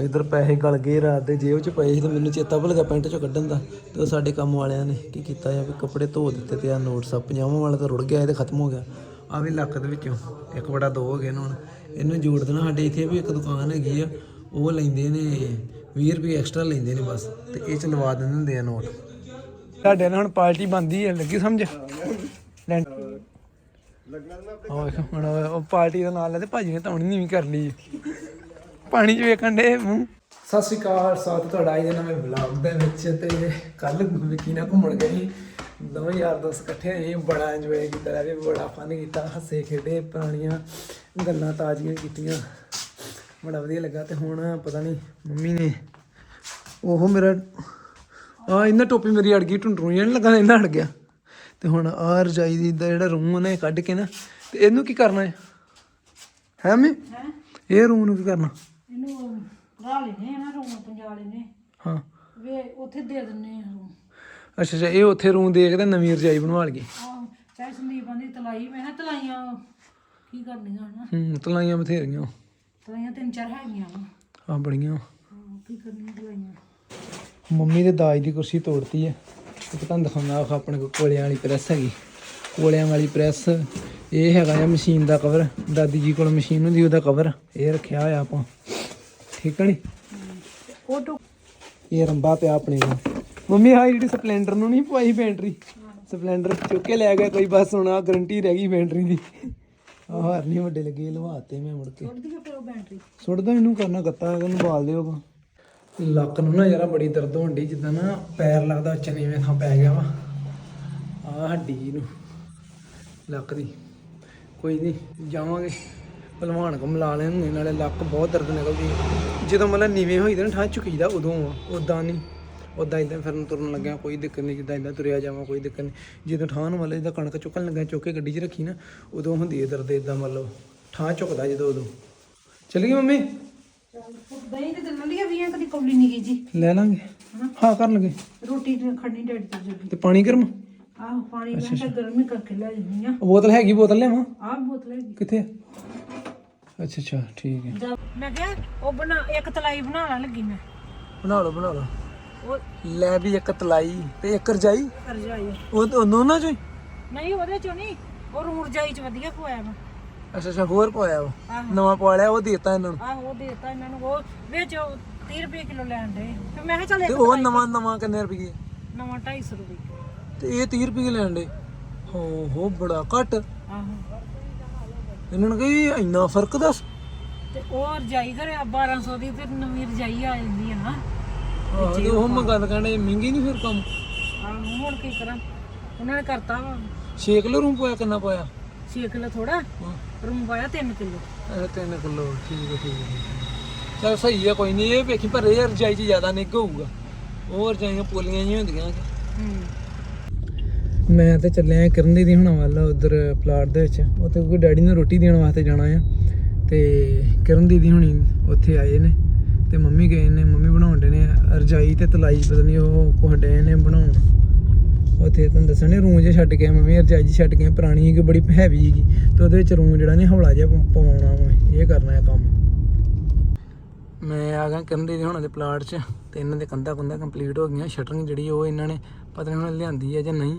ਇਧਰ ਪੈਸੇ ਗਲ ਗਏ ਰਾਤ ਦੇ ਜੇਬ 'ਚ ਪਏ ਸੀ ਤੇ ਮੈਨੂੰ ਚੇਤਾ ਭੁੱਲ ਗਿਆ ਪੈਂਟ 'ਚੋਂ ਕੱਢਣ ਦਾ। ਤੇ ਉਹ ਸਾਡੇ ਕੰਮ ਵਾਲਿਆਂ ਨੇ ਕੀ ਕੀਤਾ ਆ ਵੀ ਕੱਪੜੇ ਧੋ ਦਿੱਤੇ ਤੇ ਆ ਨੋਟਸ ਆ ਪੰਜਾਵਾਂ ਵਾਲਾ ਤਾਂ ਰੁੜ ਗਿਆ, ਇਹ ਤੇ ਖਤਮ ਹੋ ਗਿਆ। ਆ ਵੀ ਲੱਕ ਦੇ ਵਿੱਚੋਂ, ਇੱਕ ਬੜਾ ਦੋ ਹੋ ਗਏ ਨੇ ਹੁਣ। ਇਹਨੂੰ ਜੋੜ ਦੇਣਾ, ਸਾਡੇ ਇੱਥੇ ਵੀ ਇੱਕ ਦੁਕਾਨ ਹੈਗੀ ਆ, ਉਹ ਲੈਂਦੇ ਨੇ 20 ਰੁਪਏ ਐਕਸਟਰਾ ਲੈਂਦੇ ਨੇ ਬਸ, ਤੇ ਇਹ ਚ ਲਵਾ ਦਿੰਦੇ ਹੁੰਦੇ ਆ ਨੋਟ ਸਾਡੇ ਨਾਲ ਹੁਣ ਪਾਰਟੀ ਬੰਦੀ ਹੈ ਲੱਗੀ ਸਮਝ? ਲੈਂ- ਉਹ ਵੇਖੋ, ਹੁਣ ਉਹ ਪਾਰਟੀ ਦਾ ਨਾਲ ਲੈ ਤੇ ਭਾਜੀ ਨੇ ਤੌਣੀ ਨਹੀਂ ਵੀ ਕਰ ਪਾਣੀ 'ਚ ਵੇਖਣ ਦੇ ਮੂੰਹ ਸਤਿ ਸ਼੍ਰੀ ਅਕਾਲ ਸਾਥ ਤੁਹਾਡਾ ਦੇ ਨਵੇਂ ਵਲੌਗ ਦੇ ਵਿੱਚ ਤੇ ਕੱਲ ਵਿੱਕੀ ਨਾਲ ਘੁੰਮਣ ਗਏ ਸੀ। ਦੋਵੇਂ ਯਾਰ ਦੋਸਤ ਇਕੱਠੇ ਹੋਏ ਬੜਾ ਇੰਜੋਏ ਕੀਤਾ ਵੀ ਬੜਾ ਫਨ ਕੀਤਾ ਹੱਸੇ ਖੇਡੇ ਪੁਰਾਣੀਆਂ ਗੱਲਾਂ ਤਾਜ਼ੀਆਂ ਕੀਤੀਆਂ। ਬੜਾ ਵਧੀਆ ਲੱਗਾ ਤੇ ਹੁਣ ਪਤਾ ਨਹੀਂ ਮੰਮੀ ਨੇ ਉਹ ਮੇਰਾ ਆ ਇਹਨਾਂ ਟੋਪੀ ਮੇਰੀ ਅੜ ਗਈ ਜਿਹਾ ਨਹੀਂ ਲੱਗਾ ਇਹਨਾਂ ਅੜ ਗਿਆ। ਤੇ ਹੁਣ ਆ ਰਜਾਈ ਦੀ ਦਾ ਜਿਹੜਾ ਰੂਮ ਉਹਨੇ ਕੱਢ ਕੇ ਨਾ ਤੇ ਇਹਨੂੰ ਕੀ ਕਰਨਾ ਹੈ? ਹੈ ਮੈਂ ਇਹ ਰੂਮ ਨੂੰ ਕੀ ਕਰਨਾ? ਇਹਨੂੰ ਭਰਾ ਲੈਨੇ ਆ ਨਾ ਰੂਮ ਪੰਜਾ ਲੈਨੇ ਹਾਂ। ਵੇ ਉੱਥੇ ਦੇ ਦਿੰਨੇ ਆ ਰੂਮ। ਅੱਛਾ ਅੱਛਾ ਇਹ ਉੱਥੇ ਰੂਮ ਦੇਖਦੇ ਨਵੀਂ ਰਜਾਈ ਬਣਵਾ ਲਈਏ। ਆਹ ਚਾਹੇ ਸੰਦੀਪਾਂ ਦੀ ਤਲਾਈ ਮੈਂ ਕਿਹਾ ਤਲਾਈਆਂ ਕੀ ਕਰਨੀਆਂ ਹਨਾ? ਹੂੰ ਤਲਾਈਆਂ ਬਥੇਰੀਆਂ। ਤਲਾਈਆਂ ਤਿੰਨ ਚਾਰ ਹੈਗੀਆਂ ਵਾ। ਆ ਬੜੀਆਂ। ਹਾਂ, ਕੀ ਕਰਨੀਆਂ ਤਲਾਈਆਂ ਮੰਮੀ ਦੇ ਦਾਜ ਦੀ ਕੁਰਸੀ ਤੋੜਤੀ ਹੈ ਇੱਕ ਤੁਹਾਨੂੰ ਦਿਖਾਉਂਦਾ ਆਹ ਆਪਣੇ ਕੋਲ ਕੋਲਿਆਂ ਵਾਲੀ ਪ੍ਰੈਸ ਹੈਗੀ। ਕੋਲਿਆਂ ਵਾਲੀ ਪ੍ਰੈਸ ਇਹ ਹੈਗਾ ਆ ਮਸ਼ੀਨ ਦਾ ਕਵਰ ਦਾਦੀ ਜੀ ਕੋਲ ਮਸ਼ੀਨ ਹੁੰਦੀ ਉਹਦਾ ਕਵਰ ਇਹ ਰੱਖਿਆ ਹੋਇਆ ਆਪਾਂ। ਠੀਕ ਹੈ ਨੀ? ਉਹ ਇਹ ਰੰਬਾ ਪਿਆ ਆਪਣੇ ਕੋਲ। ਮੰਮੀ ਆਹ ਜਿਹੜੀ ਸਪਲੈਂਡਰ ਨੂੰ ਨਹੀਂ ਪਵਾਈ ਬੈਟਰੀ? ਸਪਲੈਂਡਰ ਚੁੱਕ ਕੇ ਲੈ ਗਿਆ ਕੋਈ ਬਸ ਹੁਣ ਆ ਗਰੰਟੀ ਰਹਿ ਗਈ ਬੈਟਰੀ ਦੀ। ਆਹ ਹਾਰ ਨਹੀਂ ਵੱਡੇ ਲੱਗੇ ਲਵਾਤੇ ਮੈਂ ਮੁੜ ਕੇ। ਉਹਦੀ ਫਿਰ ਉਹ ਬੈਟਰੀ। ਸੁੱਟਦਾ ਇਹਨੂੰ ਕਰਨਾ ਗੱਤਾ ਇਹਨੂੰ ਬਾਲ ਦਿਓਗਾ ਲੱਕ ਨੂੰ ਨਾ ਯਾਰਾ ਬੜੀ ਦਰਦ ਹੋਣ ਡਈ ਜਿੱਦਾਂ ਨਾ ਪੈਰ ਲੱਗਦਾ ਚਨੀਵੇਂ ਥਾਂ ਪੈ ਗਿਆ ਵਾ। ਆ ਹੱਡੀ ਨੂੰ ਲੱਕ ਦੀ। ਕੋਈ ਨਹੀਂ ਜਾਵਾਂਗੇ। ਭਲਵਾਨ ਕੋ ਮਿਲਾ ਲੈਣ ਨਾਲੇ ਲੱਕ ਬਹੁਤ ਦਰਦ ਨਿਕਲਦੀ ਜਦੋਂ ਮਤਲਬ ਨੀਵੇਂ ਹੋਈ ਤੇ ਠਾਂ ਝੁਕੀਦਾ ਉਦੋਂ ਆ ਉਦਾਂ ਨਹੀਂ। ਉਦਾਂ ਇਦਾਂ ਫਿਰਨ ਤੁਰਨ ਲੱਗਿਆ ਕੋਈ ਦਿੱਕਤ ਨਹੀਂ ਜਿੱਦਾਂ ਇਦਾਂ ਤੁਰਿਆ ਜਾਵਾਂ ਕੋਈ ਦਿੱਕਤ ਨਹੀਂ। ਜਦੋਂ ਠਾਂ ਨੂੰ ਮਤਲਬ ਜਿੱਦਾਂ ਕਣਕ ਚੁੱਕਣ ਲੱਗਾ ਚੁੱਕ ਕੇ ਗੱਡੀ 'ਚ ਰੱਖੀ ਨਾ ਉਦੋਂ ਹੁੰਦੀ ਹੈ ਦਰਦ ਇਦਾਂ ਮਤਲਬ ਠਾਂ ਝੁਕਦਾ ਜਦੋਂ ਉਦੋਂ। ਚੱਲ ਗਈ ਮੰਮੀ? ਦਹੀਂ ਤੇ ਚੱਲਣ ਲਈ ਵੀਆਂ ਕਦੀ ਕੌਲੀ ਨਹੀਂ ਗਈ ਜੀ। ਲੈ ਲਾਂਗੇ। ਹਾਂ। ਕਰ ਲਗੇ। ਰੋਟੀ ਖੜਨੀ ਡੈਡੀ ਤੇ ਪਾਣੀ ਗਰਮ? ਆਹ ਪਾਣੀ ਮੈਂ ਤਾਂ ਗਰਮੀ ਕਰਕੇ ਲੈ ਜੰਨੀ ਆ। ਬੋਤਲ ਹੈਗੀ ਬੋਤਲ ਲਿਆਵਾਂ? ਆਹ ਬੋਤਲ ਹੈਗੀ। ਕਿੱਥੇ ਆ? ਅੱਛਾ ਅੱਛਾ ਠੀਕ ਹੈ। ਜਾ- ਮੈਂ ਕਿਹਾ ਉਹ ਬਣਾ ਇੱਕ ਤਲਾਈ ਬਣਾਉਣ ਲੱਗੀ ਮੈਂ। ਬਣਾ ਲਓ ਬਣਾ ਲਓ। ਉਹ ਲੈ ਵੀ ਇੱਕ ਤਲਾਈ ਤੇ ਇੱਕ ਰਜਾਈ। ਉਹ ਉਹ ਦੋਨਾਂ ਚੋਂ ਹੀ? ਨਹੀਂ ਉਹਦੇ ਚੋਂ ਨਹੀਂ। ਉਹ ਰੂੜ ਜਾਈ ਚ ਵਧੀਆ ਪੋਇਆ ਮੈਂ ਅੱਛਾ ਅੱਛਾ ਹੋਰ ਪਾਇਆ ਉਹ ਆਹੋ। ਨਵਾਂ ਪਵਾ ਲਿਆ ਉਹ ਦੇਤਾ ਇਹਨਾਂ ਨੂੰ। ਆਹ ਉਹ ਦੇਤਾ ਇਹਨਾਂ ਨੂੰ। ਉਹ ਵਿੱਚ ਉਹ 30 ਰੁਪਏ ਕਿਲੋ ਲੈਣ ਦੇ ਫਿਰ ਮੈਂ ਕਿਹਾ ਚੱਲ ਤੇ ਇੱਕ ਉਹ ਨਵਾਂ ਨਵਾਂ ਕਿੰਨੇ ਰੁਪਏ ਨਵਾਂ 250 ਰੁਪਏ। ਤੇ ਇਹ 30 ਰੁਪਏ ਲੈਣ ਦੇ ਹੋ ਹੋ ਬੜਾ ਘੱਟ। ਆਹੋ। ਇਹਨਾਂ ਨੂੰ ਕਹੀ ਇੰਨਾ ਫ਼ਰਕ ਦੱਸ। ਤੇ ਉਹ ਰਜਾਈ ਘਰੇ 1200 ਦੀ ਤੇ ਨਵੀਂ ਰਜਾਈ ਆ ਜਾਂਦੀ ਹੈ ਨਾ। ਆਹ, ਤੇ ਉਹ ਮੈਂ ਗੱਲ ਕਰਨੇ ਮਹਿੰਗੀ ਨਹੀਂ ਫਿਰ ਕੰਮ? ਆਹ ਹੁਣ ਕੀ ਕਰਾਂ। ਉਹਨਾਂ ਨੇ ਕਰਤਾ ਵਾ। 6 ਕਿਲੋ ਰੂਮ ਪਾਇਆ ਕਿੰਨਾ ਪਾਇਆ? 6 ਕਿਲੋ ਥੋੜਾ ਹਾਂ। ਰੂਮ ਪਾਇਆ 3 ਕਿਲੋ। ਇਹ 3 ਕਿਲੋ ਠੀਕ ਹੈ ਠੀਕ ਹੈ ਚਲ ਸਹੀ ਹੈ ਕੋਈ ਨਹੀਂ ਇਹ ਵੇਖੀ ਪਰ ਇਹ ਰਜਾਈ 'ਚ ਜ਼ਿਆਦਾ ਨਿੱਘ ਹੋਊਗਾ। ਉਹ ਰਜਾਈਆਂ ਪੋਲੀਆਂ ਜਿਹੀਆਂ ਹੁੰਦੀਆਂ। ਹੂੰ। ਮੈਂ ਤੇ ਚੱਲਿਆ ਕਿਰਨ ਦੀ ਹੁਣ ਵੱਲ ਉਧਰ ਪਲਾਟ ਦੇ ਵਿੱਚ। ਉੱਥੇ ਕੋਈ ਡੈਡੀ ਨੂੰ ਰੋਟੀ ਦੇਣ ਵਾਸਤੇ ਜਾਣਾ ਆ। ਤੇ ਕਿਰਨ ਦੀਦੀ ਹੁਣੀ ਉੱਥੇ ਆਏ ਨੇ ਤੇ ਮੰਮੀ ਗਏ ਨੇ, ਮੰਮੀ ਬਣਾਉਣ ਦੇ ਨੇ ਰਜਾਈ ਤੇ ਤਲਾਈ, ਪਤਾ ਨਹੀਂ ਉਹ ਕੁਛ ਡੇ ਨੇ ਬਣਾਉਣ। ਉੱਥੇ ਤੁਹਾਨੂੰ ਦੱਸਣੇ ਰੂਮ ਜੇ ਛੱਡ ਕੇ ਮੰਮੀ ਰਜਾਈ ਜੀ ਛੱਡ ਕੇ ਪੁਰਾਣੀ ਸੀਗੀ, ਬੜੀ ਹੈਵੀ ਹੈਗੀ ਤੇ ਉਹਦੇ ਵਿੱਚ ਰੂਮ ਜਿਹੜਾ ਨੇ ਹੌਲਾ ਜਿਹਾ ਪ- ਪਵਾਉਣਾ ਵਾ, ਇਹ ਕਰਨਾ ਹੈ ਕੰਮ। ਮੈਂ ਆ ਗਿਆ ਕਰਨ ਦੀ ਹੁਣਾਂ ਦੇ ਪਲਾਟ 'ਚ ਤੇ ਇਹਨਾਂ ਦੇ ਕੰਧਾਂ ਕੰਧਾਂ ਕੰਪਲੀਟ ਹੋ ਗਈਆਂ, ਸ਼ਟਰਿੰਗ ਜਿਹੜੀ ਉਹ ਇਹਨਾਂ ਨੇ, ਪਤਾ ਨਹੀਂ ਹੁਣ ਲਿਆਂਦੀ ਹੈ ਜਾਂ ਨਹੀਂ।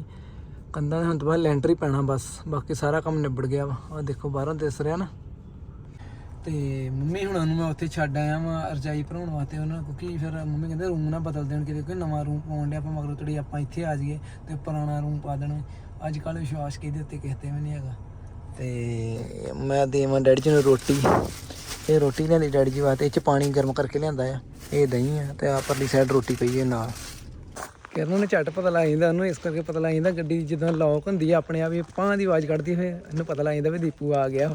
ਕੰਧਾਂ ਦੇ ਹੁਣ ਤੋਂ ਬਾਅਦ ਲੈਂਟਰ ਹੀ ਪੈਣਾ ਬਸ, ਬਾਕੀ ਸਾਰਾ ਕੰਮ ਨਿਬੜ ਗਿਆ ਵਾ। ਆਹ ਦੇਖੋ ਬਾਹਰੋਂ ਦਿਸ ਰਿਹਾ ਨਾ। ਤੇ ਮੰਮੀ ਹੁਣਾਂ ਨੂੰ ਮੈਂ ਉੱਥੇ ਛੱਡ ਆਇਆ ਵਾਂ ਰਜਾਈ ਭਰਾਉਣ ਵਾਸਤੇ ਉਹਨਾਂ ਨੂੰ ਕਿਉਂਕਿ ਫਿਰ ਮੰਮੀ ਕਹਿੰਦੇ ਰੂਮ ਨਾ ਬਦਲ ਦੇਣ ਕਿਤੇ ਕੋਈ ਨਵਾਂ ਰੂਮ ਪਾਉਣ ਡਿਆ ਆਪਾਂ, ਮਗਰੋਂ ਤੜੀ ਆਪਾਂ ਇੱਥੇ ਆ ਜਾਈਏ ਤੇ ਪੁਰਾਣਾ ਰੂਮ ਪਾ ਦੇਣਾ। ਅੱਜ ਕੱਲ੍ਹ ਵਿਸ਼ਵਾਸ ਕਿਹਦੇ ਉੱਤੇ ਕਿਸੇ ਤੇ ਵੀ ਨਹੀਂ ਹੈਗਾ। ਤੇ ਮੈਂ ਦੇਵਾਂ ਡੈਡੀ ਜੀ ਨੂੰ ਰੋਟੀ। ਇਹ ਰੋਟੀ ਲਿਆਂਦੀ ਡੈਡੀ ਜੀ ਵਾਸਤੇ, ਇਹ ਚ ਪਾਣੀ ਗਰਮ ਕਰਕੇ ਲਿਆਂਦਾ ਆ। ਇਹ ਦਹੀਂ ਆ ਤੇ ਆ ਪਰਲੀ ਸਾਈਡ ਰੋਟੀ ਪਈ ਹੈ ਨਾਲ। ਕਿਰਨ ਨੂੰ ਝਟ ਪਤਾ ਲੱਗ ਜਾਂਦਾ ਉਹਨੂੰ ਇਸ ਕਰਕੇ ਪਤਾ ਲੱਗ ਜਾਂਦਾ ਗੱਡੀ ਜਦੋਂ ਲੌਕ ਹੁੰਦੀ ਆ ਆਪਣੇ ਆਪ ਹੀ ਪਾਂ ਦੀ ਆਵਾਜ਼ ਕੱਢਦੀ ਹੋਏ ਇਹਨੂੰ ਪਤਾ ਲੱਗ ਜਾਂਦਾ ਵੀ ਦੀਪੂ ਆ ਗਿਆ।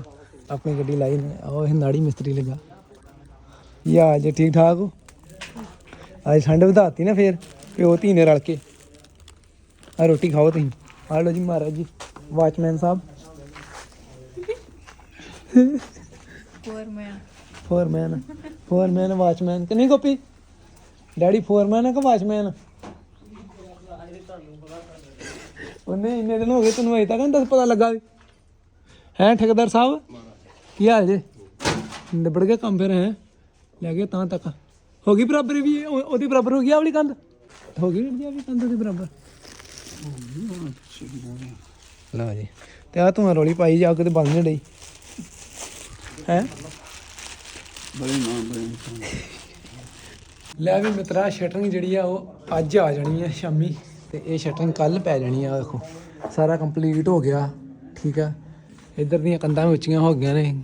ਆਪਣੀ ਗੱਡੀ ਲਾਈ ਨੇ। ਉਹ ਇਹ ਨਾੜੀ ਮਿਸਤਰੀ ਲੱਗਾ। ਯਾ ਜੇ ਠੀਕ ਠਾਕ ਹੋ? ਅੱਜ ਠੰਡ ਵਧਾਤੀ ਨਾ ਫੇਰ ਪਿਓ ਧੀ ਨੇ ਰਲ ਕੇ। ਆ ਰੋਟੀ ਖਾਓ ਤੁਸੀਂ। ਆ ਲਓ ਜੀ ਮਹਾਰਾਜ ਜੀ ਵਾਚਮੈਨ ਸਾਹਿਬ। ਫੋਰਮੈਨ ਫੋਰਮੈਨ ਫੋਰਮੈਨ ਵਾਚਮੈਨ ਕਿ ਨਹੀਂ ਗੋਪੀ? ਡੈਡੀ ਫੋਰਮੈਨ ਹੈ ਕਿ ਵਾਚਮੈਨ ਉਹਨੇ ਇੰਨੇ ਦਿਨ ਹੋ ਗਏ ਤੈਨੂੰ ਅਜੇ ਤੱਕ ਨਹੀਂ ਪਤਾ ਲੱਗਾ ਵੀ। ਹੈ ਠੇਕੇਦਾਰ ਸਾਹਿਬ? ਕੀ ਹਾਲ ਜੇ? ਨਿਬੜ ਗਿਆ ਕੰਮ ਫਿਰ ਹੈ? ਲੈ ਗਏ ਤਾਂ ਤੱਕ। ਹੋ ਗਈ ਬਰਾਬਰ ਵੀ? ਉਹ- ਉਹਦੀ ਬਰਾਬਰ ਹੋ ਗਈ ਆ ਵਾਲੀ ਕੰਧ? ਹੋ ਗਈ ਵੀਰ ਜੀ ਆ ਵੀ ਕੰਧ ਉਹਦੀ ਬਰਾਬਰ? ਲਓ ਜੀ। ਤੇ ਆ ਤੂੰ ਰੋਲੀ ਪਾਈ ਜਾ ਕੇ ਤੇ ਬੰਦ ਨਹੀਂ ਡਈ। ਹੈ? ਬੜੇ ਨਾ ਬੜੇ ਲੈ ਵੀ ਮਿੱਤਰਾ ਸ਼ਟਰਿੰਗ ਜਿਹੜੀ ਆ ਉਹ ਅੱਜ ਆ ਜਾਣੀ ਹੈ ਸ਼ਾਮੀ। ਤੇ ਇਹ ਸ਼ਟਰਿੰਗ ਕੱਲ ਪੈ ਜਾਣੀ ਆ ਦੇਖੋ। ਸਾਰਾ ਕੰਪਲੀਟ ਹੋ ਗਿਆ, ਠੀਕ ਆ। ਇੱਧਰ ਦੀਆਂ ਕੰਧਾਂ ਵੀ ਉੱਚੀਆਂ ਹੋ ਗਈਆਂ ਨੇ,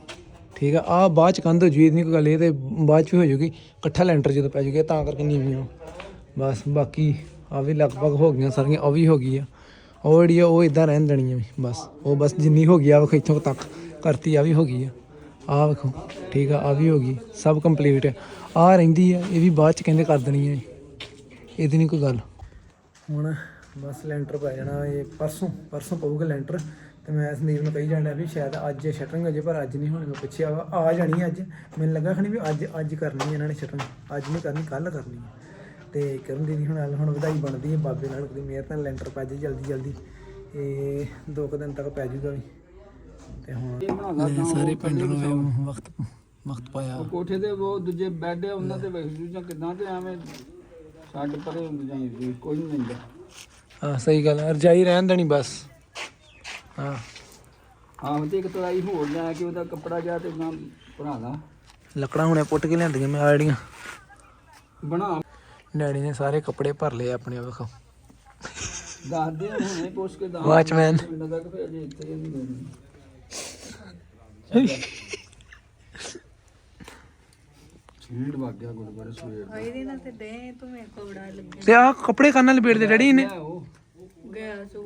ਠੀਕ ਆ। ਆ ਬਾਅਦ ਚ ਕੰਧ ਹੋ ਜੂਗੀ ਨਹੀਂ ਕੋਈ ਗੱਲ, ਇਹ ਤੇ ਬਾਅਦ ਚ ਵੀ ਹੋ ਜੂਗੀ ਇਕੱਠਾ ਲੈਂਟਰ ਜਦੋਂ ਪੈ ਜੂਗਾ ਤਾਂ ਕਰਕੇ ਨੀਵੀਆਂ ਬਸ ਬਾਕੀ ਆ ਵੀ ਲਗਭਗ ਹੋ ਗਈਆਂ ਸਾਰੀਆਂ, ਉਹ ਵੀ ਹੋ ਗਈ ਆ। ਉਹ ਜਿਹੜੀ ਆ, ਉਹ ਇਦਾਂ ਰਹਿਣ ਦੇਣੀ ਆ ਵੀ, ਬਸ। ਉਹ ਬਸ ਜਿੰਨੀ ਹੋ ਗਈ ਆ ਵੇਖੋ ਇੱਥੋਂ ਤੱਕ ਕਰਤੀ ਆ ਵੀ ਹੋ ਗਈ ਆ। ਆ ਵੇਖੋ, ਠੀਕ ਆ ਆ ਵੀ ਹੋ ਗਈ, ਸਭ ਕੰਪਲੀਟ ਆ। ਆ ਰਹਿੰਦੀ ਆ, ਇਹ ਵੀ ਬਾਅਦ ਚ ਕਹਿੰਦੇ ਕਰ ਦੇਣੀ ਆ ਇਹਦੀ ਨਹੀਂ ਕੋਈ ਗੱਲ। ਹੁਣ ਬਸ ਲੈਂਟਰ ਪੈ ਜਾਣਾ ਇਹ ਪਰਸੋਂ ਪਰਸੋਂ ਪਊਗਾ ਲੈਂਟਰ ਤੇ ਮੈਂ ਸੰਦੀਪ ਨੂੰ ਕਹੀ ਜਾਣਾ ਵੀ ਸ਼ਾਇਦ ਅੱਜ ਸ਼ਟਰਿੰਗ ਹੋ ਜੇ ਪਰ ਅੱਜ ਨਹੀਂ ਹੋਣੀ ਮੈਂ ਪੁੱਛਿਆ ਵਾ ਆ ਜਾਣੀ ਅੱਜ। ਮੈਨੂੰ ਲੱਗਾ ਖਣੀ ਵੀ ਅੱਜ ਅੱਜ ਕਰਨੀ ਇਹਨਾਂ ਨੇ ਸ਼ਟਰਿੰਗ ਅੱਜ ਨਹੀਂ ਕਰਨੀ ਕੱਲ ਕਰਨੀ ਤੇ ਕਰਨ ਦੀਦੀ ਹੁਣ ਹੁਣ ਵਧਾਈ ਬਣਦੀ ਹੈ ਬਾਬੇ ਨਾਲ ਦੀ ਮਿਹਰ ਨਾਲ ਲੈਂਟਰ ਪੈ ਜੇ ਜਲਦੀ ਜਲਦੀ। ਇਹ ਦੋ ਕੁ ਦਿਨ ਤੱਕ ਪੈ ਜੂਗਾ ਵੀ। ਤੇ ਹੁਣ ਸਾਰੇ ਪਿੰਡ ਨੂੰ ਵਕਤ ਵਕਤ ਪਾਇਆ। ਕੋਠੇ ਦੇ ਉਹ ਦੂਜੇ ਬੈੱਡ ਉਹਨਾਂ ਤੇ ਵੇਖ ਜੂ ਜਾਂ ਕਿਦਾਂ ਤੇ ਐਵੇਂ ਛੱਡ ਪਰੇ ਹੁੰਦੇ ਜਾਂ ਕੋਈ ਨਹੀਂ ਮਿਲਦਾ ਹਾਂ ਸਹੀ ਗੱਲ ਹੈ ਰਜਾਈ ਰਹਿਣ ਦੇਣੀ ਬਸ। ਹਾਂ। ਆਹ ਤੇ ਇੱਕ ਤਰਾਈ ਹੋਰ ਲੈ ਕੇ ਉਹਦਾ ਕੱਪੜਾ ਜਾ ਤੇ ਨਾ ਭਰਾ ਲਾ। ਲੱਕੜਾਂ ਹੁਣੇ ਪੁੱਟ ਕੇ ਲਿਆਂਦੀਆਂ ਮੈਂ ਆੜੀਆਂ ਬਣਾ। ਡੈਡੀ ਨੇ ਸਾਰੇ ਕੱਪੜੇ ਭਰ ਲਏ ਆਪਣੇ ਵੇਖੋ। ਦੱਸ ਦੇ ਹੁਣੇ ਪੁੱਛ ਕੇ ਦੱਸ ਵਾਚਮੈਨ ਤੱਕ ਫਿਰ ਅਜੇ ਇੱਥੇ ਹੀ ਨਹੀਂ ਗਏ ਛੇੜ ਵਗ ਗਿਆ ਗੁਰਦੁਆਰੇ ਸਵੇਰ ਇਹਦੇ ਨਾਲ ਤੇ ਦੇ ਤੂੰ ਮੇਰੇ ਕੋਲ ਬੜਾ ਲੱਗਿਆ। ਤੇ ਆ ਕੱਪੜੇ ਕੰਨਾਂ ਲਪੇਟ ਦੇ ਡੈਡੀ ਨੇ ਦਾ ਉਹ ਗਿਆ ਸੋ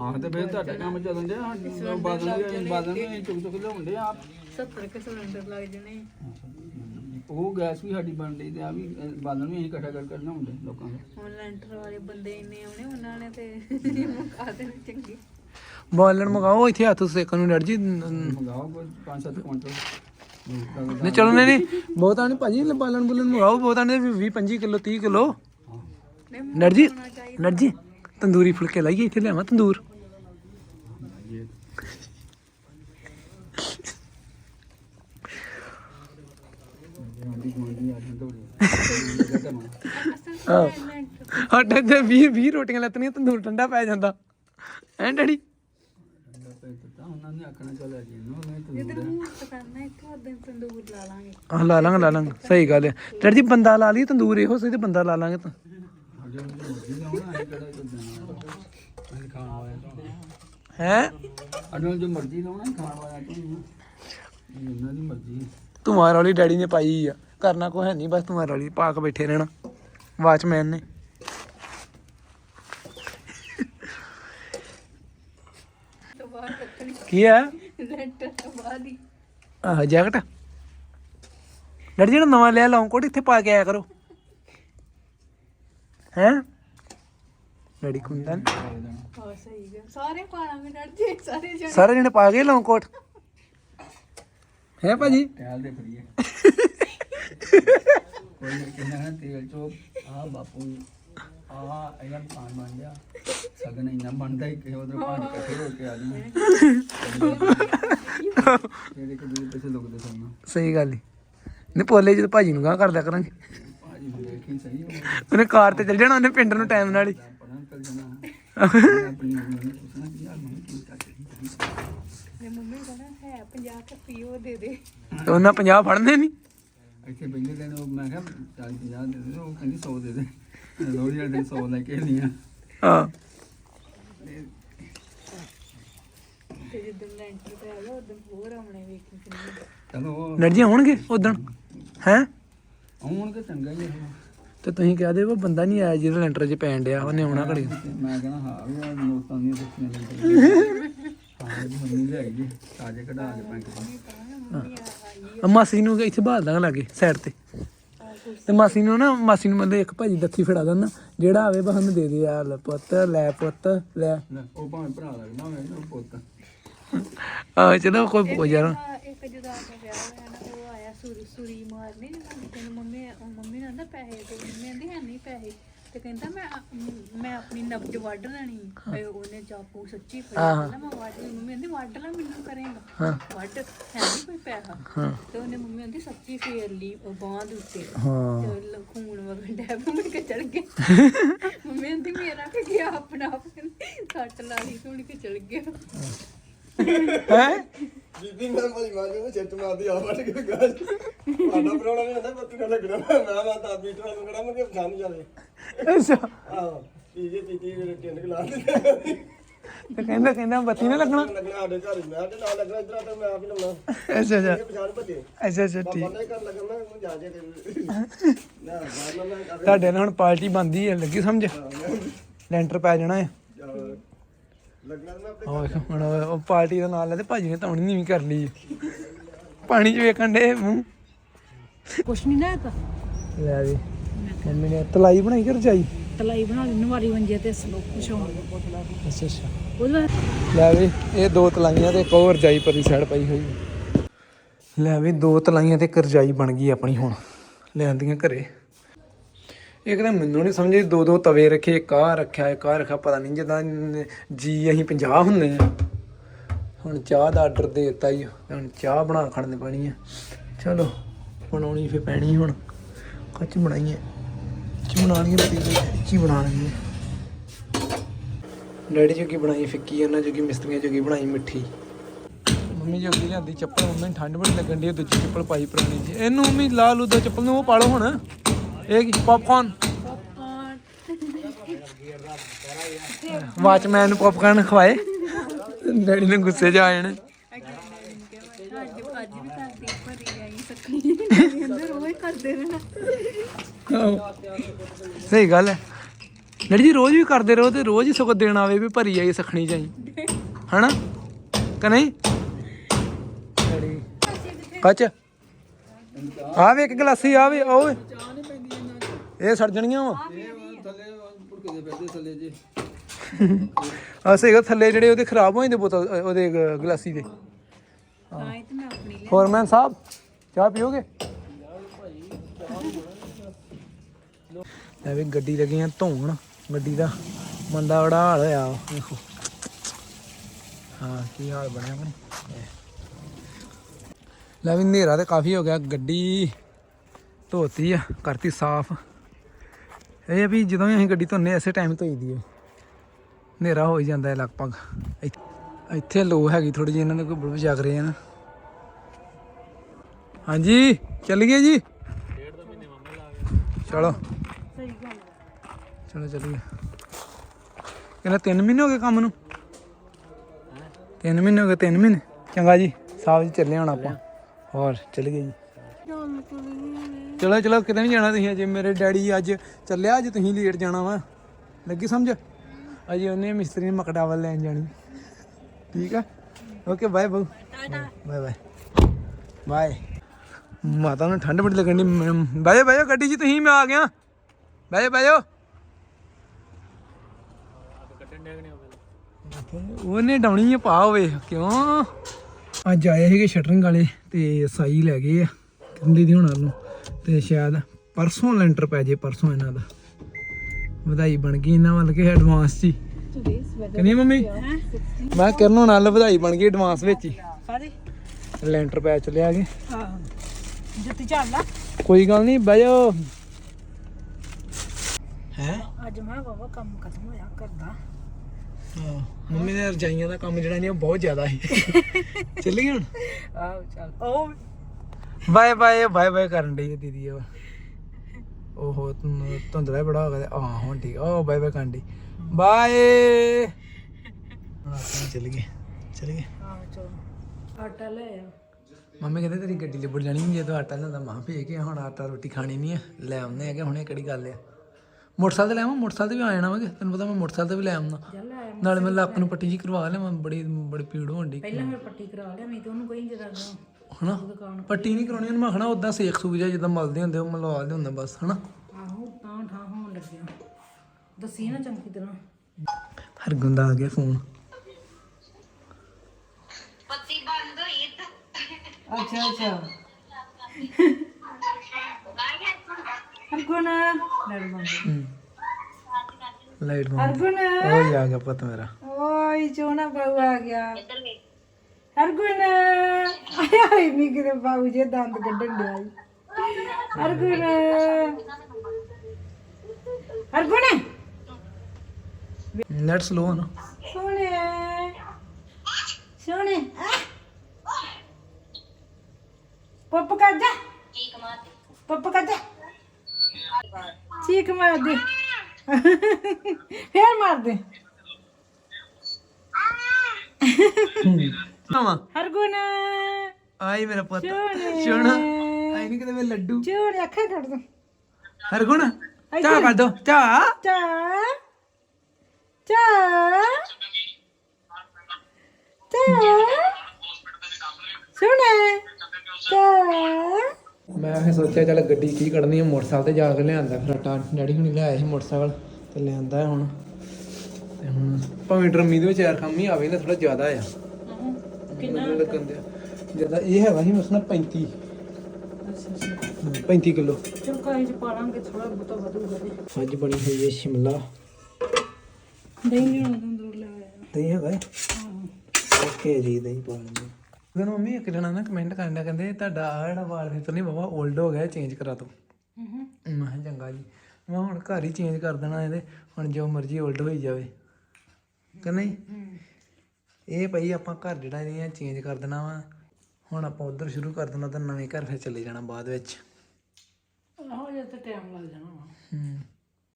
ਆਹ ਤੇ ਫਿਰ ਤੁਹਾਡਾ ਕੰਮ ਚੱਲਣ ਡਿਆ ਸਾਡੀ ਬਾਦਲ ਬਾਦਲ ਵੀ ਚੁੱਕ ਚੁੱਕ ਲਿਆਉਂਦੇ ਆ 70 ਕੇ ਸਿਲੰਡਰ ਲੱਗ ਜਣੇ। ਉਹ ਗੈਸ ਵੀ ਸਾਡੀ ਬਣ ਰਹੀ ਤੇ ਆ ਵੀ ਬਾਦਲ ਵੀ ਅਸੀਂ ਇਕੱਠਾ ਕਰ ਕਰਨਾ ਹੁੰਦੇ ਲੋਕਾਂ ਦੇ। ਹੁਣ ਲੈਂਟਰ ਵਾਲੇ ਬੰਦੇ ਇੰਨੇ ਆਉਣੇ ਉਹਨਾਂ ਨੇ ਤੇ ਮੁਕਾ ਦੇਣੇ ਚੰਗੇ। ਬਾਲਣ ਮਗਾਓ ਇੱਥੇ ਹੱਥ ਸੇਕਣ ਨੂੰ ਡੈਡੀ ਜੀ। ਮੰਗਾਓ ਕੋਈ 5-7 ਕੁਇੰਟਲ। ਨੇ ਚਲੋ ਨੇ ਨਹੀਂ। ਬਹੁਤਾਂ ਨਹੀਂ, ਭਾਜੀ ਬਾਲਣ ਬੁਲਣ ਮਗਾਓ, ਬਹੁਤਾਂ ਨੇ 20 25 ਕਿਲੋ 30 ਕਿਲੋ। ਡੈਡੀ ਜੀ ਡੈਡੀ ਤੰਦੂਰੀ ਫੁਲਕੇ ਲਾਈਏ, ਇੱਥੇ ਲਿਆਵਾਂ ਤੰਦੂਰ। ਸਾਡੀ ਗੁਆਂਢੀ ਹਾਂ ਸਾਡੇ ਤੇ 20 20 ਰੋਟੀਆਂ ਲੱਤਣੀਆਂ, ਤੰਦੂਰ ਠੰਡਾ ਪੈ ਜਾਂਦਾ। ਐਂ ਡੈਡੀ? ਤਾਂ ਉਹਨਾਂ ਨੇ ਆਖਣਾ ਚੱਲ ਜੀ ਨੂੰ ਨਹੀਂ ਤੂੰ ਜਿੱਦਣ ਮੂਹਰਤ ਕਰਨਾ ਇੱਥੇ ਉਦੋਂ ਤੰਦੂਰ ਲਾ ਲਾਂਗੇ। ਆਹ ਲਾ ਲਾਂਗੇ ਲਾ ਲਾਂਗੇ। ਸਹੀ ਗੱਲ ਹੈ। ਡੈਡੀ ਜੀ ਬੰਦਾ ਲਾ ਲਈ ਤੰਦੂਰ ਇਹੋ ਸਹੀ ਤੇ ਬੰਦਾ ਲਾ ਲਾਂਗੇ ਤਾਂ। ਸਾਡੇ ਨੂੰ ਮਰਜ਼ੀ ਲਾਉਣਾ ਅਸੀਂ ਕਿਹੜਾ ਕੋਈ ਦੇਣਾ। ਅਸੀਂ ਖਾਣ ਵਾਲੇ ਤਾਂ। ਹੈ? ਸਾਡੇ ਨੂੰ ਜੋ ਮਰਜ਼ੀ ਲਾਉਣਾ ਅਸੀਂ ਖਾਣ ਵਾਲਾ ਤੂੰ। ਇਹ ਉਹਨਾਂ ਦੀ ਮਰਜ਼ੀ ਹੈ। ਧੂਆਂ ਵਾਲੀ ਡੈਡੀ ਨੇ ਪਾਈ ਆ। ਕਰਨਾ ਕੋ ਹੈ ਨਹੀਂ ਬਸ ਧੂਆਂ ਵਾਲੀ ਪਾ ਕੇ ਬੈਠੇ ਰਹਿਣਾ। ਵਾਚਮੈਨ ਨੇ ਤੋਂ ਬਾਅਦ ਕੱਟਣੀ ਕੀ ਹੈ ਬਾਅਦ ਹੀ। ਆਹ ਜੈਕਟ। ਡੈਡੀ ਜਿਹੜਾ ਨਵਾਂ ਲਿਆ ਲੌਂਗ ਕੋਟ ਇੱਥੇ ਪਾ ਕੇ ਆਇਆ ਕਰੋ। ਹੈ? ਡੈਡੀ ਕੁੰਦਨ ਹਾਂ ਸਹੀ ਗੱਲ। ਸਾਰੇ ਪਾਣਾਂਗੇ ਡਰ ਜੀ ਸਾਰੇ ਜਣੇ। ਸਾਰੇ ਜਣੇ ਪਾ ਗਏ ਲੌਂਗ ਕੋਟ। ਹੈ ਭਾਜੀ? ਟਹਿਲ ਦੇ ਫਰੀਏ ਕੋਈ ਨਹੀਂ ਕਹਿੰਦਾ ਤੇਲ ਚੋ। ਆ ਬਾਪੂ ਆ ਇਹਨਾਂ ਪਾਣ ਬਣ ਜਾ ਸਗਨ ਇੰਨਾ ਬਣਦਾ ਹੀ ਕਿ ਉਧਰ ਪਾਣੀ ਇਕੱਠੇ ਹੋ ਕੇ ਆ ਜੀ ਜਿਹੜੇ ਕਿ ਦੂਰ ਪਿੱਛੇ ਲੋਕ ਦੇ ਸਾਹਮਣੇ ਸਹੀ ਗੱਲ ਈ। ਨੇ ਪੋਲੇ ਜਦੋਂ ਭਾਜੀ ਨੂੰ ਗਾਂ ਕਰਦਿਆ ਕਰਾਂਗੇ। ਭਾਜੀ ਨੂੰ ਦੇਖੀ ਸਹੀ ਉਹ ਉਹਨੇ ਕਾਰ ਤੇ ਚੱਲ ਜਾਣਾ ਉਹਨੇ ਪਿੰਡ ਨੂੰ ਟਾਈਮ ਨਾਲ ਹੀ। ਪੜਨ ਨਿਕਲ ਜਾਣਾ। ਆਪਣੀ ਮੰਮੀ ਨੂੰ ਪੁੱਛਣਾ ਕਿ ਯਾਰ ਮੰਮੀ ਕੀ ਕਰ ਰਹੀ ਹੈ? ਤੇ ਮੰਮੀ ਕਹਿੰਦਾ ਹੈ 50 ਕੇ ਪੀਓ ਦੇ ਦੇ। ਤੇ ਉਹਨਾਂ 50 ਫੜਨੇ ਨਹੀਂ ਇੱਥੇ ਪਹਿਲੇ ਦਿਨ ਉਹ ਮੈਂ ਕਿਹਾ 40 50 ਦੇ ਦੇ ਉਹ ਕਹਿੰਦੀ 100 ਦੇ ਦੇ। ਲੋਹੜੀ ਵਾਲੇ ਦਿਨ 100 ਲੈ ਕੇ ਆਉਂਦੀਆਂ ਹਾਂ। ਤੇ ਜਦੋਂ ਲੈਂਟਰ ਤੇ ਆਇਆ ਉਦੋਂ ਹੋਰ ਆਉਣੇ ਵੇਖੀ ਕਿੰਨੇ ਚਲੋ ਡੈਡੀ ਜੀ ਆਉਣਗੇ ਉਦਣ ਹੈ? ਆਉਣ ਕੇ ਚੰਗਾ ਹੀ ਹੈ ਤੇ ਤੁਸੀਂ ਕਹਿ ਦਿਓ ਵੀ ਬੰਦਾ ਨਹੀਂ ਆਇਆ ਜਿਹੜਾ ਲੈਂਟਰ 'ਚ ਪੈਣ ਡਿਆ ਉਹਨੇ ਆਉਣਾ ਘੜੀ। ਮੈਂ ਕਹਿੰਦਾ ਹਾਂ ਵੀ ਆਹ ਨੋਟਾਂ ਦੀਆਂ ਸੁੱਕੀਆਂ ਲੱਗੀਆਂ ਹਾਂ ਜੀ ਮੰਮੀ ਲੈ ਗਈ ਤਾਜੇ ਕਢਾ ਕੇ ਬੈਂਕ ਤੋਂ ਮਾਸੀ ਨੂੰ ਇੱਥੇ ਦਾਂਗੇ ਲਾਗੇ ਸਾਈਡ ਤੇ। ਤੇ ਮਾਸੀ ਨੂੰ ਨਾ ਮਾਸੀ ਨੂੰ ਮਤਲਬ ਇੱਕ ਭਾਜੀ ਦੱਥੀ ਫੜਾ ਦਿੰਦਾ। ਜਿਹੜਾ ਆਵੇ ਬਸ ਉਹਨੂੰ ਦੇ ਦੇ ਆ ਲੈ ਪੁੱਤ ਲੈ ਪੁੱਤ ਲੈ। ਲੈ, ਉਹ ਭਾਵੇਂ ਭਰਾ ਲੱਗਦਾ ਹੋਵੇ ਨਾ ਉਹ ਪੁੱਤ ਆ ਚਲੋ ਕੋਈ ਪੁੱਜਾ ਆ ਇੱਕ ਜਦੋਂ ਆ ਕੇ ਵਿਆਹ ਹੋਇਆ ਨਾ ਉਹ ਆਇਆ ਸੂਰੀ ਸੂਰੀ ਮਾਰਨੀ ਨਾ ਤੈਨੂੰ ਮੰਮੀ ਉਹ ਮੰਮੀ ਨੇ ਪੈਸੇ ਤੇ ਮੰਮੀ ਆਂਦੀ ਹੈ ਨਹੀਂ ਪੈਸੇ। ਤੇ ਕਹਿੰਦਾ ਮੈਂ ਮੈਂ ਆਪਣੀ ਨਬਜ ਵੱਢ ਲੈਣੀ ਤੇ ਉਹਨੇ ਚਾਕੂ ਸੱਚੀ ਫੜਿਆ ਕਹਿੰਦਾ ਮੈਂ ਵੱਢ ਲਈ ਮੰਮੀ ਆਂਦੀ ਵੱਢ ਲੈ ਮੈਨੂੰ ਕਰੇਗਾ। ਵੱਢ ਹੈ ਨਹੀਂ ਕੋਈ ਪੈਸਾ। ਤੇ ਉਹਨੇ ਮੰਮੀ ਆਂਦੀ ਸੱਚੀ ਫੇਰ ਲਈ ਬਾਂਹ ਦੇ ਉੱਤੇ। ਹਾਂ। ਤੇ ਖੂਨ ਮਗਰ ਡੈਬ ਮੁੜ ਕੇ ਚੜ ਗਿਆ। ਮੰਮੀ ਕਹਿੰਦੀ ਮੇਰਾ ਕਿ ਗਿਆ ਆਪਣਾ। ਆਪ ਸੱਟ ਲਾ ਲਈ ਤੇ ਮੁੜ ਕੇ ਚੜ ਗਿਆ। ਹੈ? ਬੀਬੀ ਮੈਂ ਮਾਰੀ ਉਹ ਛੱਟ ਮਾਰਦੀ ਆ ਵੱਟ ਕੇ ਗੱਲ ਸਾਡਾ ਪਰੋਣਾ ਨਹੀਂ ਹੁੰਦਾ ਬੱਤੀ ਨਾਲ ਲੱਗਣਾ। ਮੈਂ ਮੈਂ ਤਾਂ ਮੀਟਰ ਨੂੰ ਕੜਾ ਮੈਂ ਕਿ ਪਛਾਣ ਜਾਵੇ ਅੱਛਾ। ਆਹ ਪੀਜੇ ਪੀਤੀ ਮੇਰੇ ਟਿੰਡ ਗਲਾ ਦੇ ਤੇ ਕਹਿੰਦਾ ਕਹਿੰਦਾ ਬੱਤੀ ਨਾ ਲੱਗਣਾ। ਲੱਗਣਾ ਸਾਡੇ ਘਰ ਮੈਂ ਤੇ ਨਾਲ ਲੱਗਣਾ ਇਧਰ ਤਾਂ ਮੈਂ ਆਪ ਹੀ ਲਾਉਣਾ। ਅੱਛਾ ਅੱਛਾ। ਪਛਾਣ ਭੱਜੇ ਅੱਛਾ ਅੱਛਾ ਠੀਕ ਬਾਬਾ ਨੇ ਕਰ ਲੱਗਣਾ ਮੈਂ ਜਾ ਕੇ ਤੇ ਨਾ ਮੈਂ ਕਰ ਤੁਹਾਡੇ ਨਾਲ ਹੁਣ ਪਾਰਟੀ ਬੰਦੀ ਹੈ ਲੱਗੀ ਸਮਝ? ਲੈਂਟਰ ਪੈ ਜਾਣਾ ਹੈ। ਮੈਂ ਉਹ ਹੁਣ ਉਹ ਪਾਰਟੀ ਦਾ ਨਾਲ ਲੈ ਤੇ ਭਾਜੀ ਨੇ ਤੌਣੀ ਨਹੀਂ ਵੀ ਕਰ ਲਈ। ਪਾਣੀ ਚ ਵੇਖਣ ਦੇ ਮੂੰਹ ਕੁਛ ਨਹੀਂ ਨਾ ਤਾਂ। ਲੈ ਵੀ ਮੰਮੀ ਨੇ ਤਲਾਈ ਬਣਾਈ ਕਰ ਜਾਈ ਤਲਾਈ ਬਣਾ ਲਈ ਨਵਾਰੀ ਵੰਜੇ ਤੇ ਸਲੋ ਕੁਛੋਂ ਅੱਛਾ ਅੱਛਾ। ਉਹਦੇ ਬਾਅਦ ਲੈ ਵੀ ਇਹ ਦੋ ਤਲਾਈਆਂ ਤੇ ਇੱਕ ਹੋਰ ਰਜਾਈ ਪਰੀ ਸਾਈਡ ਪਈ ਹੋਈ। ਹੈ। ਲੈ ਵੀ ਦੋ ਤਲਾਈਆਂ ਤੇ ਇੱਕ ਰਜਾਈ ਬਣ ਗਈ ਆਪਣੀ ਹੁਣ ਲੈ ਆਂਦੀਆਂ ਘਰੇ। ਇਹ ਤਾਂ ਮੈਨੂੰ ਨਹੀਂ ਸਮਝੇ ਦੋ ਦੋ ਤਵੇ ਰੱਖੇ, ਇੱਕ ਆਹ ਰੱਖਿਆ, ਇੱਕ ਆਹ ਰੱਖਿਆ, ਪਤਾ ਨਹੀਂ ਜਿੱਦਾਂ ਜੀ ਅਸੀਂ 50 ਹੁੰਦੇ ਆ। ਹੁਣ ਚਾਹ ਦਾ ਆਰਡਰ ਦੇ ਦਿੱਤਾ ਜੀ ਹੁਣ ਚਾਹ ਬਣਾ ਖੜਨੀ ਪੈਣੀ ਆ। ਚਲੋ, ਬਣਾਉਣੀ ਫੇ ਪੈਣੀ ਹੁਣ। ਕੱਚ ਬਣਾਈਏ ਚ ਬਣਾ ਲਈਏ ਪੀ ਚ ਡੈਡੀ ਜੋਗੀ ਬਣਾਈ ਫਿੱਕੀ ਇਹਨਾਂ ਜੋਗੀ ਮਿਸਤਰੀਆਂ ਜੋਗੀ ਬਣਾਈ ਮਿੱਠੀ। ਮੰਮੀ ਜੋਗੀ ਲਿਆਂਦੀ ਚੱਪਲ, ਮੰਮੀ ਨੂੰ ਠੰਡ ਬੜੀ ਲੱਗਣ ਦੀ ਦੂਜੀ ਚੱਪਲ ਪਾਈ ਪੁਰਾਣੀ ਜੀ। ਇਹਨੂੰ ਮੰਮੀ ਲਾ ਲੂ ਦੋ ਚੱਪਲ ਨੂੰ ਉਹ ਪਾ ਲਓ ਹੁਣ। ਇਹ ਕੀ ਪੌਪਕਾਰਨ ਵਾਚਮੈਨ ਨੂੰ ਪੌਪਕਾਰਨ ਖਵਾਏ। ਡੈਡੀ ਨੇ ਗੁੱਸੇ 'ਚ ਆ ਜਾਣੇ। ਅੱਜ ਅੱਜ ਵੀ ਕਰਦੀ ਭਰੀ ਆਈ ਸੱਖਣੀ ਅੰਦਰ ਉਹ ਹੀ ਕਰਦੇ ਰਹਿਣਾ ਆਹੋ। ਸਹੀ ਗੱਲ ਹੈ। ਡੈਡੀ ਜੀ ਰੋਜ਼ ਵੀ ਕਰਦੇ ਰਹੋ ਤੇ ਰੋਜ਼ ਹੀ ਸੁੱਖ ਦੇਣ ਆਵੇ ਵੀ ਭਰੀ ਆਈ ਸਖਣੀ ਜਾਈ। ਹਨਾ? ਕਿ ਨਹੀਂ? ਕੱਚ ਆ ਵੇ ਇੱਕ ਗਲਾਸੀ ਆ ਵੇ ਓਏ। ਇਹ ਸੜ ਜਣੀਆਂ ਵਾ? ਥੱਲੇ ਪੁੜਕੇ ਦੇ ਬੈਠੇ ਥੱਲੇ ਜੀ। ਆ ਸਹੀ ਗੱਲ ਥੱਲੇ ਜਿਹੜੇ ਉਹਦੇ ਖਰਾਬ ਹੋ ਜਾਂਦੇ ਬੋਤਲ ਉਹਦੇ ਗ- ਗਲਾਸੀ ਦੇ। ਤਾਂ ਹੀ ਤੇ ਮੈਂ ਆਪਣੀ ਲੈ ਫੋਰਮੈਨ ਸਾਹਿਬ ਚਾਹ ਪੀਓਗੇ? ਲੈ ਵੀ ਗੱਡੀ ਲੱਗੀਆਂ ਧੋਣ ਗੱਡੀ ਦਾ ਮੰਦਾ ਬੜਾ ਹਾਲ ਹੋਇਆ ਵਾ, ਵੇਖੋ ਹਾਂ ਕੀ ਹਾਲ ਬਣਿਆ ਬਣੇ ਲੈ ਵੀ ਹਨੇਰਾ ਤੇ ਕਾਫੀ ਹੋ ਗਿਆ ਗੱਡੀ ਧੋਤੀ ਆ ਕਰਤੀ ਸਾਫ਼। ਇਹ ਵੀ ਜਦੋਂ ਵੀ ਅਸੀਂ ਗੱਡੀ ਧੋਨੇ ਐਸੇ ਟਾਈਮ ਧੋਈਦੀ ਹੈ ਹਨੇਰਾ ਹੋ ਹੀ ਜਾਂਦਾ ਹੈ ਲਗਭਗ। ਇੱਥੇ- ਇੱਥੇ ਲੋ ਹੈਗੀ ਥੋੜੀ ਜਿਹੀ, ਇਹਨਾਂ ਨੇ ਕੋਈ ਬਲਬ ਜਗ ਰਹੇ ਆ ਨਾ। ਹਾਂਜੀ, ਚੱਲੀਏ ਜੀ? ਚਲੋ। ਚਲੋ ਚੱਲੀਏ। ਕਹਿੰਦਾ 3 ਮਹੀਨੇ ਹੋ ਗਏ ਕੰਮ ਨੂੰ? 3 ਮਹੀਨੇ ਹੋ ਗਏ 3 ਮਹੀਨੇ। ਚੰਗਾ ਜੀ ਸਾਹਿਬ ਜੀ ਚੱਲੇ ਹੁਣ ਆਪਾਂ। ਹੋਰ ਚੱਲ ਗਏ ਜੀ ਚਲੋ ਚਲੋ ਕਿਤੇ ਨਹੀਂ ਜਾਣਾ ਤੁਸੀਂ। ਅਜੇ ਮੇਰੇ ਡੈਡੀ ਅੱਜ ਚੱਲਿਆ ਅੱਜ ਤੁਸੀਂ ਲੇਟ ਜਾਣਾ ਵਾ। ਲੱਗੀ ਸਮਝ? ਅਜੇ ਉਹਨੇ ਮਿਸਤਰੀ ਨੇ ਮਕੜਾ ਵੱਲ ਲੈਣ ਜਾਣੀ। ਠੀਕ ਆ? ਓਕੇ ਬਾਏ ਬਾਊ ਬਾਏ ਬਾਏ ਬਾਏ ਮਾਤਾ ਨੂੰ ਠੰਡ ਬੜੀ ਲੱਗਣ ਦੀ ਬਾਏ ਬਾਏ ਗੱਡੀ 'ਚ ਤੁਸੀਂ ਮੈਂ ਆ ਗਿਆ। ਬਾਏ ਬਾਏ ਉਹਨੇ ਡਾਉਣੀ ਆ ਪਾ ਹੋਵੇ ਕਿਉਂ? ਅੱਜ ਆਏ ਸੀਗੇ ਸ਼ਟਰਿੰਗ ਵਾਲੇ ਤੇ ਸਾਈ ਲੈ ਗਏ ਆ। ਕਹਿੰਦੀ ਦੀ ਹੁਣਾਂ ਨੂੰ ਤੇ ਸ਼ਾਇਦ ਪਰਸੋਂ ਲੈਂਟਰ ਪੈ ਜੇ ਪਰਸੋਂ ਇਹਨਾਂ ਦਾ। ਵਧਾਈ ਬਣ ਗਈ ਇਹਨਾਂ ਵੱਲ ਕੇ ਐਡਵਾਂਸ ਹੀ ਕਹਿੰਦੀ ਮੰਮੀ? ਮੈਂ ਕਿਰਨ ਨਾਲ ਵਧਾਈ ਬਣ ਗਈ ਐਡਵਾਂਸ ਵਿੱਚ ਹੀ। ਸਾਰੇ ਲੈਂਟਰ ਪੈ ਚਲਿਆ ਗਏ ਹਾਂ ਜੁੱਤੀ ਚੱਲ ਲਾ। ਕੋਈ ਗੱਲ ਨਹੀਂ ਬਹਿ ਜਾਓ। ਹੈ? ਅੱਜ ਮੈਂ ਬਾਬਾ ਕੰਮ ਖਤਮ ਹੋਇਆ ਕਰਦਾ। ਮੰਮੀ ਨੇ ਰਜਾਈਆਂ ਦਾ ਕੰਮ ਜਿਹੜਾ ਨਹੀਂ ਉਹ ਬਹੁਤ ਜ਼ਿਆਦਾ ਸੀ। ਚੱਲੀ ਹੁਣ? ਆਹ ਚੱਲ। ਉਹ ਬਾਏ ਬਾਏ ਬਾਏ ਬਾਏ ਕਰਨ ਡਈ ਆ ਦੀਦੀ ਉਹ। ਓਹੋ ਧੁੰ- ਧੁੰਦਲਾ ਹੀ ਬੜਾ ਹੋ ਗਿਆ ਆ ਹੁਣ ਠੀਕ ਓ ਬਾਏ ਬਾਏ ਕਰਨ ਡਈ। ਬਾਏ। ਚੱਲ ਗਏ ਚੱਲ ਗਏ। ਹਾਂ ਚਲ। ਆਟਾ ਲੈ ਆ ਮੰਮੀ ਕਹਿੰਦੇ ਤੇਰੀ ਗੱਡੀ ਲਿਬੜ ਜਾਣੀ ਜੇ ਤੂੰ ਆਟਾ ਲੈਂਦਾ ਮਾਂ ਭੇ ਕੇ ਹੁਣ ਆਟਾ ਰੋਟੀ ਖਾਣੀ ਨਹੀਂ ਆ। ਲੈ ਆਉਂਦੇ ਹੈਗੇ ਹੁਣੇ ਕਿਹੜੀ ਗੱਲ ਆ। ਮੋਟਰਸਾਈਕਲ ਤੇ ਲੈ ਆਵਾਂ? ਮੋਟਰਸਾਈਕਲ ਤੇ ਵੀ ਆ ਜਾਣਾ ਵਾਂਗੇ ਤੈਨੂੰ ਪਤਾ ਮੈਂ ਮੋਟਰਸਾਈਕਲ ਤੇ ਵੀ ਲੈ ਆਉਂਦਾ। ਨਾਲੇ ਮੈਂ ਲੱਕ ਨੂੰ ਪੱਟੀ ਜੀ ਕਰਵਾ ਲਿਆ ਮੈਂ ਬੜੀ ਬੜੀ ਪੀੜ ਹੋਣ ਡਈ। ਪਹਿਲਾਂ ਮੈਂ ਪੱਟੀ ਕਰਾ ਲਿਆ ਮੈਂ ਤੇ ਉਹਨੂੰ ਕੋਈ ਜਰਾ ਹਨਾ? ਪੱਟੀ ਨਹੀਂ ਕਰਾਉਣੀ ਉਹਨੂੰ ਮੈਂ ਉਦਾਂ ਸੇਕ ਸੂਕ ਜਿਹਾ ਜਿੱਦਾਂ ਮਲਦੇ ਹੁੰਦੇ ਉਹ ਮਲਵਾ ਦੇ ਹੁੰਦਾ ਬਸ ਹਨਾ? ਆਹੋ ਤਾਂ ਠਾਂ ਹੋਣ ਲੱਗਿਆ। ਦੱਸੀ ਨਾ ਚੰਗੀ ਤਰ੍ਹਾਂ। ਹਰਗੁੰਦ ਆ ਗਿਆ ਫੋਨ। ਅੱਛਾ ਅੱਛਾ। ਹਰਗੁਣ ਲੜ ਮੰਗ ਲਾਈਟ ਬੰਦ। ਹਰਗੁਣ। ਉਹ ਹੀ ਆ ਗਿਆ ਪੁੱਤ ਮੇਰਾ। ਓਏ ਚੋਣਾ ਬਾਊ ਆ ਗਿਆ। ਹਰਗੁਣ! ਆਏ ਆਏ ਨੀ ਕਿਤੇ ਬਾਊ ਜੇ ਦੰਦ ਕੱਢਣ ਡਿਆ ਈ। ਹਰਗੁਣ! ਹਰਗੁਣ! ਲੈਟ ਸਲੋ ਨਾ ਸੋਹਣੇ! ਸੋਹਣੇ! ਪੱਪ ਕਰ ਜਾ। ਚੀਕ ਮਾਰ ਦੇ ਪੱਪ ਕਰ ਜਾ। ਚੀਕ ਮਾਰ ਦੇ। ਫੇਰ ਮਾਰ ਦੇ। ਮਾਮਾ ਹਰਗੁਣ। ਆਈ ਮੇਰਾ ਪੁੱਤ। ਸੋਹਣੇ। ਸੋਹਣਾ ਆਈ ਨਹੀਂ ਕਿਤੇ ਮੈਂ ਲੱਡੂ। ਚੋੜ ਅੱਖਾਂ ਕੱਢ ਦੋ। ਹਰਗੁਣ ਚਾਹ ਕਰ ਦੋ। ਚਾਹ। ਚਾ ਚਾ ਚਾ ਸੁਣੇ। ਚਾ ਮੈਂ ਫਿਰ ਸੋਚਿਆ ਚੱਲ ਗੱਡੀ ਕੀ ਕੱਢਣੀ ਹੈ ਮੋਟਰਸਾਈਕਲ ਤੇ ਜਾ ਕੇ ਲਿਆਂਦਾ। ਫਿਰ ਆਟਾ ਡੈਡੀ ਹੁਣੀ ਲਿਆਏ ਸੀ ਮੋਟਰਸਾਈਕਲ ਤੇ ਲਿਆਂਦਾ ਹੈ ਹੁਣ। ਤੇ ਹੁਣ ਭਾਵੇਂ ਡਰਮੀ ਦੇ ਵਿੱਚ ਯਾਰ ਖਾਮੀ ਆਵੇ ਨਾ ਥੋੜਾ ਜ਼ਿਆਦਾ ਆ। ਕਿੰਨਾ ਲੱਗਣ ਦਿਆ। ਜ਼ਿਆਦਾ ਇਹ ਹੈਗਾ ਸੀ ਮਸਨਾ 35 ਹਮ, 35 ਕਿਲੋ। ਚਲ ਕਾਹੇ ਚ ਪਾ ਲਾਂਗੇ ਥੋੜਾ ਬਹੁਤਾ ਵਧੂਗਾ ਤੇ ਅੱਜ ਬਣੀ ਹੋਈ ਹੈ ਸ਼ਿਮਲਾ। ਦਹੀਂ ਨਹੀਂ ਉਹਨਾਂ ਦੂਰ ਲੈ ਆਇਆ। ਦਹੀਂ ਹੈਗਾ ਹੈ? ਓਕੇ ਜੀ ਦਹੀਂ ਪਾ ਲੈਂਦੇ ਜਦੋਂ ਮੰਮੀ ਇੱਕ ਜਣਾ ਨਾ ਕਮੈਂਟ ਕਰਨਾ ਕਹਿੰਦੇ ਤੁਹਾਡਾ ਆਹ ਜਿਹੜਾ ਵਾਲ ਫਿੱਤਰ ਨਹੀਂ ਬਾਬਾ 올ਡ ਹੋ ਗਿਆ ਚੇਂਜ ਕਰਾ ਦਿਓ ਮੈਂ ਕਿਹਾ ਚੰਗਾ ਜੀ। ਮੈਂ ਹੁਣ ਘਰ ਹੀ ਚੇਂਜ ਕਰ ਦੇਣਾ ਇਹਦੇ ਹੁਣ ਜੋ ਮਰਜ਼ੀ 올ਡ ਹੋਈ ਜਾਵੇ। ਕਿ ਨਹੀਂ ਇਹ ਭਾਈ ਆਪਾਂ ਘਰ ਜਿਹੜਾ ਇਹ ਚੇਂਜ ਕਰ ਦੇਣਾ ਵਾ ਹੁਣ ਆਪਾਂ ਉਧਰ ਸ਼ੁਰੂ ਕਰ ਦੇਣਾ ਤਾਂ ਨਵੇਂ ਘਰ ਫਿਰ ਚਲੇ ਜਾਣਾ ਬਾਅਦ ਵਿੱਚ ਆਹੋ ਜੇ ਤੇ ਟਾਈਮ ਲੱਗ ਜਾਣਾ। ਹੂੰ